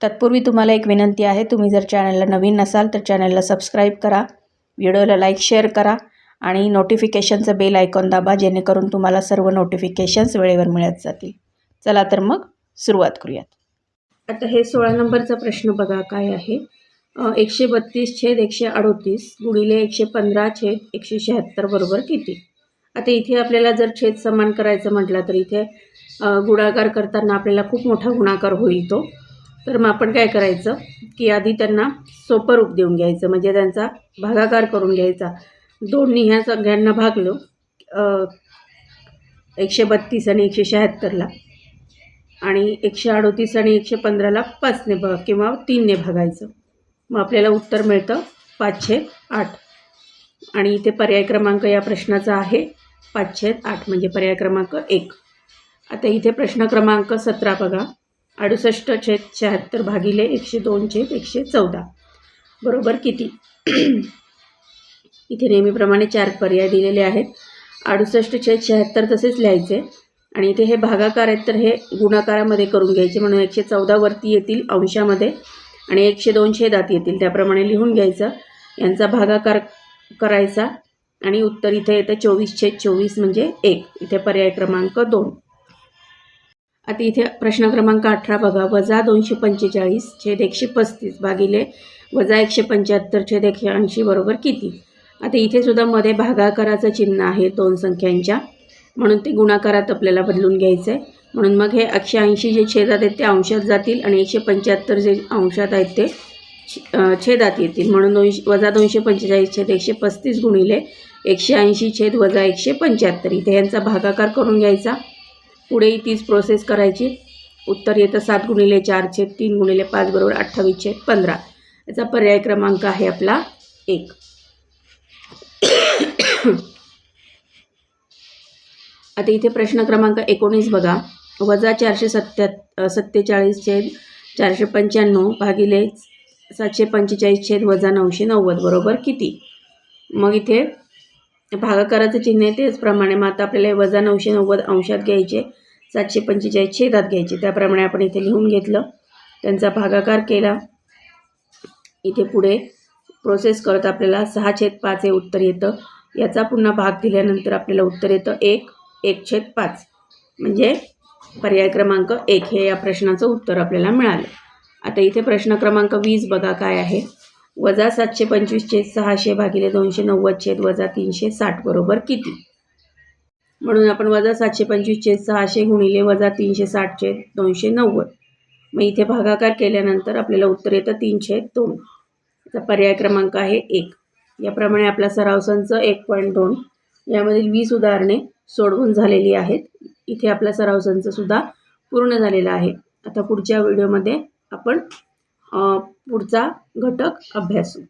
तत्पूर्वी तुम्हाला एक विनंती आहे तुम्ही जर चॅनलला नवीन नसाल तर चॅनलला सबस्क्राईब करा व्हिडिओला लाईक शेअर करा आणि नोटिफिकेशनचं बेल आयकॉन दाबा जेणेकरून तुम्हाला सर्व नोटिफिकेशन्स वेळेवर मिळत जातील. चला तर मग सुरुवात करूयात. आता हे सोळा नंबरचा प्रश्न बघा काय आहे? एकशे बत्तीस छेद एकशे अडोतीस गुणिले एकशे पंधरा छेद एकशे शहात्तर बरोबर किती? आता इथे आपल्याला जर छेद समान करायचं म्हटलं तर इथे गुणाकार करताना आपल्याला खूप मोठा गुणाकार होईल तो. तर मग आपण काय करायचं की आधी त्यांना सोपं रूप देऊन घ्यायचं म्हणजे त्यांचा भागाकार करून घ्यायचा. दोन्ही ह्या सगळ्यांना भागलो एकशे बत्तीस आणि एकशे शहात्तरला आणि एकशे अडोतीस आणि एकशे पंधराला पाचने भाग किंवा तीनने भागायचं. मग आपल्याला उत्तर मिळतं पाचशे आठ. आणि इथे पर्याय क्रमांक या प्रश्नाचा आहे पाचशे आठ म्हणजे पर्याय क्रमांक एक. आता इथे प्रश्न क्रमांक सतरा बघा. अडुसष्ट छेद शहात्तर भागिले एकशे दोन छेद एकशे चौदा. बरोबर किती? इथे नेहमीप्रमाणे चार पर्याय दिलेले आहेत. अडुसष्ट छेद शहात्तर तसेच लिहायचे. आणि इथे हे भागाकार आहेत तर हे गुणाकारामध्ये करून घ्यायचे. म्हणून एकशे चौदावरती येतील अंशामध्ये आणि एकशे दोन छेदात येतील. त्याप्रमाणे लिहून घ्यायचं. यांचा भागाकार करायचा. आणि उत्तर इथे येतं चोवीस छेद चोवीस म्हणजे एक. इथे पर्याय क्रमांक दोन. आता इथे प्रश्न क्रमांक अठरा बघा. वजा दोनशे पंचेचाळीस छेद एकशे पस्तीस भागिले वजा एकशे पंच्याहत्तर छेद एकशे ऐंशी बरोबर किती? आता इथे सुद्धा मध्ये भागाकाराचं चिन्ह आहे दोन संख्यांच्या. म्हणून ते गुणाकारात आपल्याला बदलून घ्यायचं आहे म्हणून मग हे एकशे ऐंशी जे छेदात आहेत ते अंशात जातील आणि एकशे पंच्याहत्तर जे अंशात आहेत ते छेदात येतील. म्हणून दोनशे वजा दोनशे पंचेचाळीस छेद एकशे पस्तीस गुणिले एकशे ऐंशी छेद वजा एकशे पंच्याहत्तर. इथे यांचा भागाकार करून घ्यायचा. पुढेही तीच प्रोसेस करायची. उत्तर येतं सात गुणिले चार छेद तीन गुणिले पाच बरोबर अठ्ठावीस छेद पंधरा. याचा पर्याय क्रमांक आहे आपला एक. आता इथे प्रश्न क्रमांक एकोणीस बघा. वजा चारशे सत्त्या सत्तेचाळीस छेद चारशे पंच्याण्णव भागिले सातशे पंचेचाळीस छेद वजा नऊशे नव्वद बरोबर किती? मग इथे भागाकाराचं चिन्ह आहे तेचप्रमाणे मग आता आपल्याला वजा नऊशे नव्वद अंशात घ्यायचे सातशे पंचेचाळीस छेदात घ्यायचे. त्याप्रमाणे आपण इथे लिहून घेतलं. त्यांचा भागाकार केला. इथे पुढे प्रोसेस करत आपल्याला सहा छेद पाच हे उत्तर येतं. याचा पुन्हा भाग दिल्यानंतर आपल्याला उत्तर येतं एक एक छेद पाच. म्हणजे पर्याय क्रमांक एक हे या प्रश्नाचं उत्तर आपल्याला मिळालं. आता इथे प्रश्न क्रमांक वीस बघा काय आहे. वजा सातशे पंचवीस छेद सहाशे भागिले दोनशे नव्वद छेद वजा तीनशे साठ बरोबर किती? म्हणून आपण वजा सातशे पंचवीस छेद सहाशे गुणिले वजा तीनशे साठ छेद दोनशे नव्वद. मग इथे भागाकार केल्यानंतर आपल्याला उत्तर येतं तीनशे दोन. याचा पर्याय क्रमांक आहे एक. याप्रमाणे आपला सराव संच एक पॉईंट दोन. यामधील वीस उदाहरणे सोडवून झालेली आहेत. इथे आपला सराव संचसुद्धा पूर्ण झालेला आहे. आता पुढच्या व्हिडिओमध्ये आपण पुढचा घटक अभ्यासू.